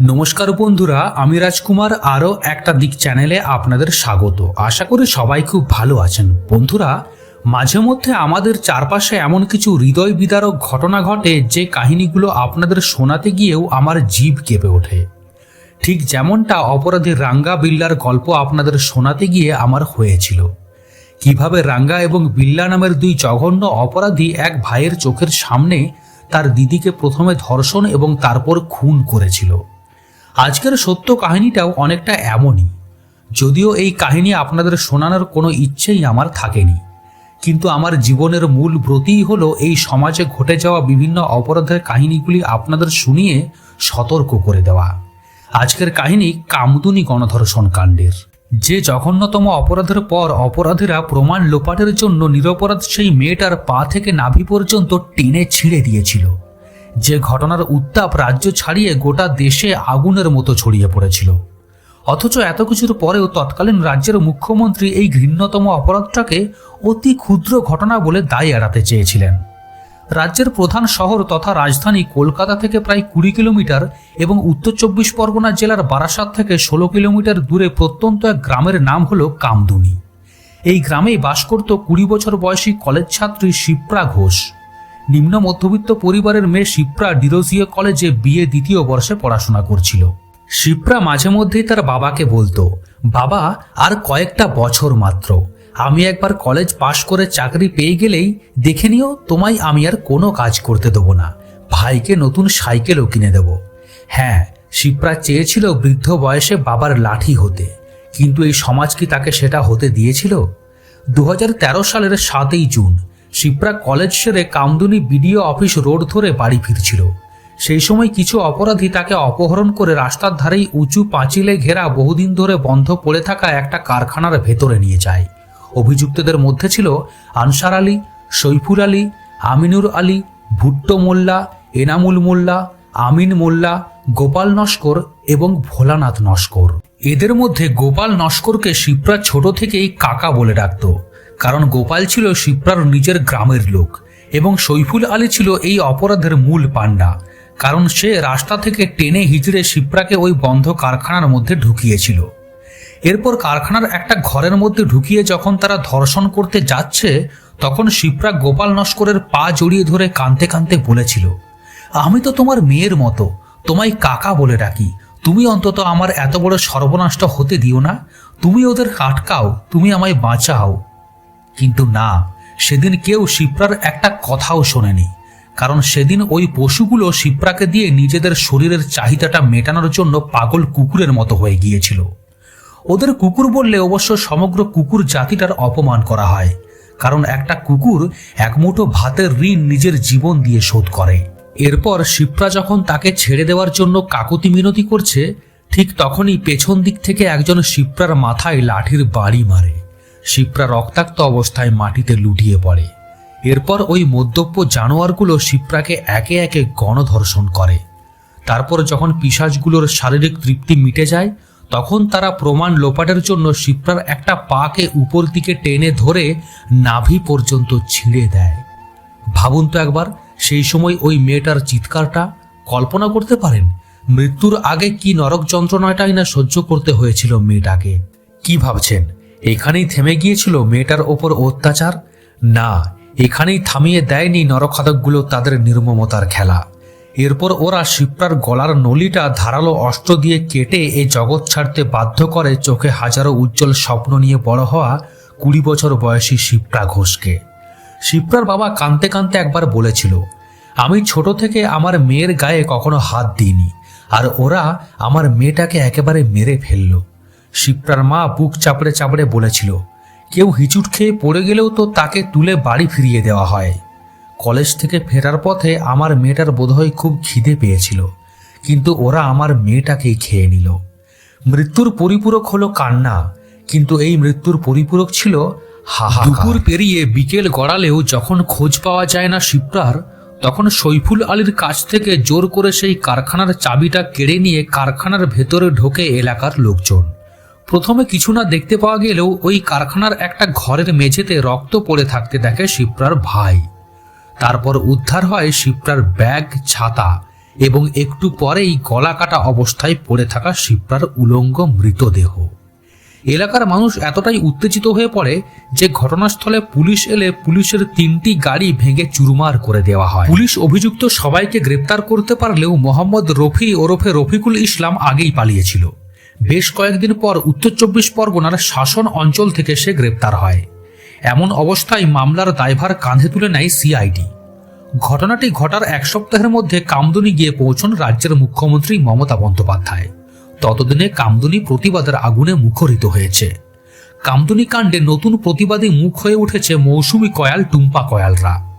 নমস্কার বন্ধুরা, আমি রাজকুমার, আরও একটা দিক চ্যানেলে আপনাদের স্বাগত। আশা করি সবাই খুব ভালো আছেন। বন্ধুরা, মাঝে মধ্যে আমাদের চারপাশে এমন কিছু হৃদয় বিদারক ঘটনা ঘটে, যে কাহিনীগুলো আপনাদের শোনাতে গিয়েও আমার জীব কেঁপে ওঠে। ঠিক যেমনটা অপরাধী রাঙ্গা বিল্লার গল্প আপনাদের শোনাতে গিয়ে আমার হয়েছিল। কীভাবে রাঙ্গা এবং বিল্লা নামের দুই জঘন্য অপরাধী এক ভাইয়ের চোখের সামনে তার দিদিকে প্রথমে ধর্ষণ এবং তারপর খুন করেছিল। আজকের সত্য কাহিনীটাও অনেকটা এমনই। যদিও এই কাহিনী আপনাদের শোনানোর কোনো ইচ্ছেই আমার থাকেনি। কিন্তু আমার জীবনের মূল ব্রতই হলো এই সমাজে ঘটে যাওয়া বিভিন্ন অপরাধের কাহিনীগুলি আপনাদের শুনিয়ে সতর্ক করে দেওয়া। আজকের কাহিনী কামদুনি গণধর্ষণ কাণ্ডের। যে জঘন্যতম অপরাধের পর অপরাধীরা প্রমাণ লোপাটের জন্য নিরপরাধ সেই মেয়েটার পা থেকে নাভি পর্যন্ত টেনে ছিঁড়ে দিয়েছিল। যে ঘটনার উত্তাপ রাজ্য ছাড়িয়ে গোটা দেশে আগুনের মতো ছড়িয়ে পড়েছিল। অথচ এত কিছুর পরেও তৎকালীন রাজ্যের মুখ্যমন্ত্রী এই ঘৃণ্যতম অপরাধটাকে অতি ক্ষুদ্র ঘটনা বলে দায় এড়াতে চেয়েছিলেন। রাজ্যের প্রধান শহর তথা রাজধানী কলকাতা থেকে প্রায় কুড়ি কিলোমিটার এবং উত্তর চব্বিশ পরগনা জেলার বারাসাত থেকে ষোলো কিলোমিটার দূরে প্রত্যন্ত এক গ্রামের নাম হল কামদুনি। এই গ্রামেই বাস করত কুড়ি বছর বয়সী কলেজ ছাত্রী শিপ্রা ঘোষ। নিম্ন মধ্যবিত্ত পরিবারের মেয়ে শিপ্রা ডিরোজিও কলেজে বিয়ে দ্বিতীয় বর্ষে পড়াশোনা করছিল। শিপ্রা মাঝে মধ্যেই তার বাবাকে বলতো, বাবা, আর কয়েকটা বছর মাত্র। আমি একবার কলেজ পাশ করে চাকরি পেয়ে গেলেই দেখে নিও, তোমায় আমি আর কোনো কাজ করতে দেবো না। ভাইকে নতুন সাইকেলও কিনে দেবো। হ্যাঁ শিপ্রা চেয়েছিল বৃদ্ধ বয়সে বাবার লাঠি হতে। কিন্তু এই সমাজ কি তাকে সেটা হতে দিয়েছিল? দু হাজার তেরো সালের সাতই জুন শিপ্রা কলেজ সেরে কামদুনি বিডিও অফিস রোড ধরে বাড়ি ফিরছিল। সেই সময় কিছু অপরাধী তাকে অপহরণ করে রাস্তার ধারেই উঁচু পাঁচিলে ঘেরা বহুদিন ধরে বন্ধ পড়ে থাকা একটা কারখানার ভেতরে নিয়ে যায়। অভিযুক্তদের মধ্যে ছিল আনসার আলী সৈফুর আলী, আমিনুর আলী, ভুট্টো মোল্লা, এনামুল মোল্লা, আমিন মোল্লা, গোপাল নস্কর এবং ভোলানাথ নস্কর। এদের মধ্যে গোপাল নস্করকে শিপ্রা ছোট থেকেই কাকা বলে ডাকত। কারণ গোপাল ছিল শিপ্রার নিজের গ্রামের লোক এবং সৈফুল আলী ছিল এই অপরাধের মূল পাণ্ডা। কারণ সে রাস্তা থেকে টেনে হিজড়ে শিপ্রাকে ওই বন্ধ কারখানার মধ্যে ঢুকিয়েছিল। এরপর কারখানার একটা ঘরের মধ্যে ঢুকিয়ে যখন তারা ধর্ষণ করতে যাচ্ছে, তখন শিপ্রা গোপাল নস্করের পা জড়িয়ে ধরে কাঁদতে কাঁদতে বলেছিল, আমি তো তোমার মেয়ের মতো, তোমায় কাকা বলে ডাকি। তুমি অন্তত আমার এত বড় সর্বনাশটা হতে দিও না। তুমি ওদের কাটকাও তুমি আমায় বাঁচাও। কিন্তু না, সেদিন কেউ শিপ্রার একটা কথাও শোনেনি, কারণ সেদিন ওই পশুগুলো শিপ্রাকে দিয়ে নিজেদের শরীরের চাহিদাটা মেটানোর জন্য পাগল কুকুরের মতো হয়ে গিয়েছিল। ওদের কুকুর বললে অবশ্য সমগ্র কুকুর জাতিটার অপমান করা হয়, কারণ একটা কুকুর এক মুঠো ভাতের ঋণ নিজের জীবন দিয়ে শোধ করে। এরপর শিপ্রা যখন তাকে ছেড়ে দেওয়ার জন্য কাকুতি মিনতি করছে, ঠিক তখনই পেছন দিক থেকে একজন শিপ্রার মাথায় লাঠির বাড়ি মারে। শিপ্রা রক্তাক্ত অবস্থায় মাটিতে লুটিয়ে পড়ে। এরপর ওই মদ্যপ্য জানোয়ারগুলো শিপ্রাকে একে একে গণধর্ষণ করে। তারপর যখন পিসাজগুলোর শারীরিক তৃপ্তি মিটে যায়, তখন তারা প্রমাণ লোপাটের জন্য শিপ্রার একটা পাকে উপর দিকে টেনে ধরে নাভি পর্যন্ত ছিঁড়ে দেয়। ভাবুন তো একবার, সেই সময় ওই মেয়েটার চিৎকারটা কল্পনা করতে পারেন? মৃত্যুর আগে কি নরক যন্ত্রণাটাই না সহ্য করতে হয়েছিল মেয়েটাকে? কি ভাবছেন? এখানেই থেমে গিয়েছিল মেয়েটার ওপর অত্যাচার? না, এখানেই থামিয়ে দেয়নি নরখাদকগুলো তাদের নির্মমতার খেলা। এরপর ওরা শিপ্রার গলার নলিটা ধারালো অস্ত্র দিয়ে কেটে এ জগৎ ছাড়তে বাধ্য করে চোখে হাজারো উজ্জ্বল স্বপ্ন নিয়ে বড় হওয়া কুড়ি বছর বয়সী শিপ্রা ঘোষকে। শিপ্রার বাবা কাঁদতে কাঁদতে একবার বলেছিল, আমি ছোট থেকে আমার মেয়ের গায়ে কখনো হাত দিইনি, আর ওরা আমার মেয়েটাকে একেবারে মেরে ফেলল। শিপ্রার মা বুক চাপড়ে চাপড়ে বলেছিল, কেউ হিচুট খেয়ে পড়ে গেলেও তো তাকে তুলে বাড়ি ফিরিয়ে দেওয়া হয়। কলেজ থেকে ফেরার পথে আমার মেয়েটার বোধহয় খুব খিদে পেয়েছিল, কিন্তু ওরা আমার মেয়েটাকেই খেয়ে নিল। মৃত্যুর পরিপূরক হলো কান্না, কিন্তু এই মৃত্যুর পরিপূরক ছিল দুপুর পেরিয়ে বিকেল গড়ালেও যখন খোঁজ পাওয়া যায় না শিপ্রার তখন সৈফুল আলীর কাছ থেকে জোর করে সেই কারখানার চাবিটা কেড়ে নিয়ে কারখানার ভেতরে ঢোকে এলাকার লোকজন। প্রথমে কিছু না দেখতে পাওয়া গেলেও ওই কারখানার একটা ঘরের মেঝেতে রক্ত পড়ে থাকতে দেখে শিপ্রার ভাই। তারপর উদ্ধার হয় শিপ্রার ব্যাগ, ছাতা এবং একটু পরেই গলা কাটা অবস্থায় পড়ে থাকা শিপ্রার উলঙ্গ মৃতদেহ। এলাকার মানুষ এতটাই উত্তেজিত হয়ে পড়ে যে ঘটনাস্থলে পুলিশ এলে পুলিশের তিনটি গাড়ি ভেঙে চুরমার করে দেওয়া হয়। পুলিশ অভিযুক্ত সবাইকে গ্রেপ্তার করতে পারলেও মোহাম্মদ রফি ওরফে রফিকুল ইসলাম আগেই পালিয়েছিল। বেশ কয়েকদিন পর উত্তর চব্বিশ পরগনার শাসন অঞ্চল থেকে সে গ্রেপ্তার হয়। এমন অবস্থায় মামলার দায়ভার কাঁধে তুলে নেয় সিআইডি। ঘটনাটি ঘটার এক সপ্তাহের মধ্যে কামদুনি গিয়ে পৌঁছন রাজ্যের মুখ্যমন্ত্রী মমতা বন্দ্যোপাধ্যায়। ততদিনে কামদুনি প্রতিবাদের আগুনে মুখরিত হয়েছে। কামদুনি কাণ্ডে নতুন প্রতিবাদী মুখ হয়ে উঠেছে মৌসুমী কয়াল, টুম্পা কয়ালরা।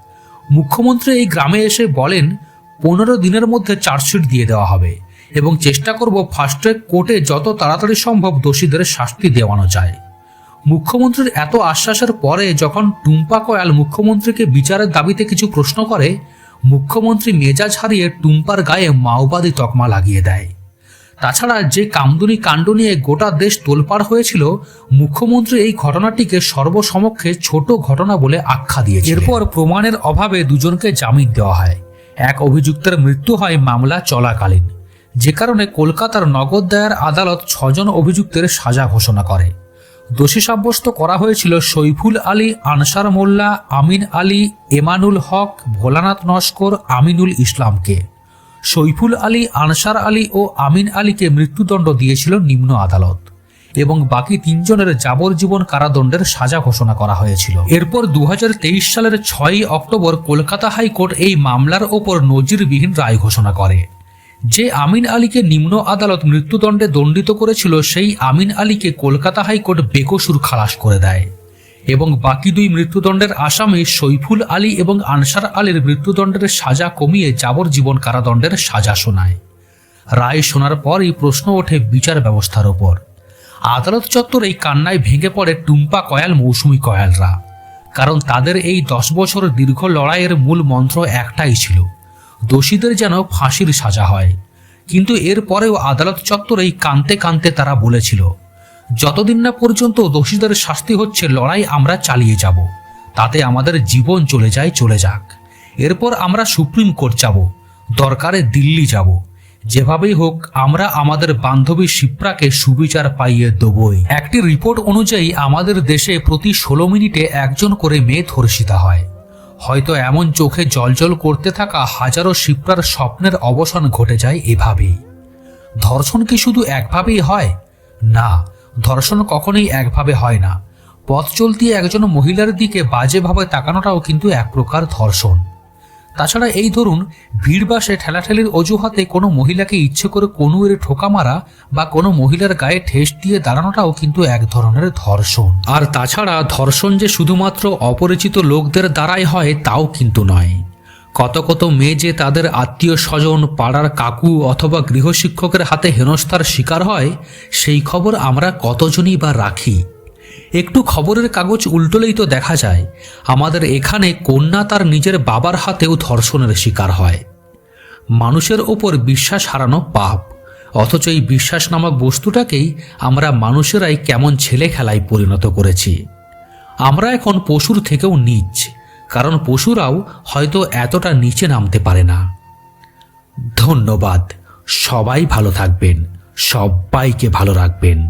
মুখ্যমন্ত্রী এই গ্রামে এসে বলেন, পনেরো দিনের মধ্যে চার্জশিট দিয়ে দেওয়া হবে। এবং চেষ্টা করব ফাস্ট ট্র্যাক কোর্টে যত তাড়াতাড়ি সম্ভব দোষীদের শাস্তি দেওয়ানো যায়। মুখ্যমন্ত্রীর এত আশ্বাসের পরে যখন টুম্পা কয়াল মুখ্যমন্ত্রীকে বিচারের দাবিতে কিছু প্রশ্ন করে, মুখ্যমন্ত্রী মেজাজ হারিয়ে টুম্পার গায়ে মাওবাদী তকমা লাগিয়ে দেয়। তাছাড়া যে কামদুনি কাণ্ড নিয়ে গোটা দেশ তোলপাড় হয়েছিল, মুখ্যমন্ত্রী এই ঘটনাটিকে সর্বসমক্ষে ছোট ঘটনা বলে আখ্যা দিয়ে এরপর প্রমাণের অভাবে দুজনকে জামিন দেওয়া হয়। এক অভিযুক্তের মৃত্যু হয় মামলা চলাকালীন। যে কারণে কলকাতার নগদ দায়ের আদালত ছজন অভিযুক্তের সাজা ঘোষণা করে। দোষী সাব্যস্ত করা হয়েছিল সৈফুল আলী, আনসার মোল্লা, আমিন আলী, এমানুল হক, ভোলানাথ নস্কর, আমিনুল ইসলামকে। সৈফুল আলী, আনসার আলী ও আমিন আলীকে মৃত্যুদণ্ড দিয়েছিল নিম্ন আদালত এবং বাকি তিনজনের যাবজ্জীবন কারাদণ্ডের সাজা ঘোষণা করা হয়েছিল। এরপর দু হাজার তেইশ সালের ছয়ই অক্টোবর কলকাতা হাইকোর্ট এই মামলার ওপর নজিরবিহীন রায় ঘোষণা করে। যে আমিন আলীকে নিম্ন আদালত মৃত্যুদণ্ডে দণ্ডিত করেছিল, সেই আমিন আলীকে কলকাতা হাইকোর্ট বেকসুর খালাস করে দেয়। এবং বাকি দুই মৃত্যুদণ্ডের আসামি সৈফুল আলী এবং আনসার আলীর মৃত্যুদণ্ডের সাজা কমিয়ে যাবজ্জীবন কারাদণ্ডের সাজা শোনায়। রায় শোনার পরই প্রশ্ন ওঠে বিচার ব্যবস্থার ওপর। আদালত চত্বরেই কান্নায় ভেঙে পড়ে টুম্পা কয়াল, মৌসুমি কয়ালরা। কারণ তাদের এই দশ বছর দীর্ঘ লড়াইয়ের মূল মন্ত্র একটাই ছিল দোষীদের যেন ফাঁসির সাজা হয়। কিন্তু এরপরেও আদালত চত্বরেই কানতে কানতে তারা বলেছিল, যতদিন না পর্যন্ত দোষীদের শাস্তি হচ্ছে, লড়াই আমরা চালিয়ে যাব। তাতে আমাদের জীবন চলে যায়, চলে যাক। এরপর আমরা সুপ্রিম কোর্ট যাব, দরকারে দিল্লি যাব। যেভাবেই হোক, আমরা আমাদের বান্ধবী শিপ্রাকে সুবিচার পাইয়ে দেবই। একটি রিপোর্ট অনুযায়ী আমাদের দেশে প্রতি ষোলো মিনিটে একজন করে মেয়ে ধর্ষিতা হয়। হয়তো এমন চোখে জলজল করতে থাকা হাজারো শিপ্রার স্বপ্নের অবসান ঘটে যায় এভাবেই। ধর্ষণ কি শুধু একভাবেই হয়? না, ধর্ষণ কখনোই একভাবে হয় না। পথ চলতি একজন মহিলার দিকে বাজেভাবে তাকানোটাও কিন্তু এক প্রকার ধর্ষণ। তাছাড়া এই ধরুন ভিড়বাসে ঠেলাঠেলির অজুহাতে কোনো মহিলাকে ইচ্ছে করে কোনো এর ঠোকা মারা বা কোনো মহিলার গায়ে ঠেস দিয়ে দাঁড়ানোটাও কিন্তু এক ধরনের ধর্ষণ। আর তাছাড়া ধর্ষণ যে শুধুমাত্র অপরিচিত লোকদের দ্বারাই হয়, তাও কিন্তু নয়। কত কত মেয়ে যে তাদের আত্মীয় স্বজন পাড়ার কাকু অথবা গৃহশিক্ষকের হাতে হেনস্থার শিকার হয়, সেই খবর আমরা কতজনই বা রাখি? একটু খবরের কাগজ উল্টোলেই তো দেখা যায়। আমাদের এখানে কন্যা তার নিজের বাবার হাতেও ধর্ষণের শিকার হয়। মানুষের ওপর বিশ্বাস হারানো পাপ। অথচ এই বিশ্বাস নামক বস্তুটাকেই আমরা মানুষেরাই কেমন ছেলে খেলায় পরিণত করেছি। আমরা এখন পশুর থেকেও নিচ, কারণ পশুরাও হয়তো এতটা নিচে নামতে পারে না। ধন্যবাদ। সবাই ভালো থাকবেন। সবাইকে ভালো রাখবেন।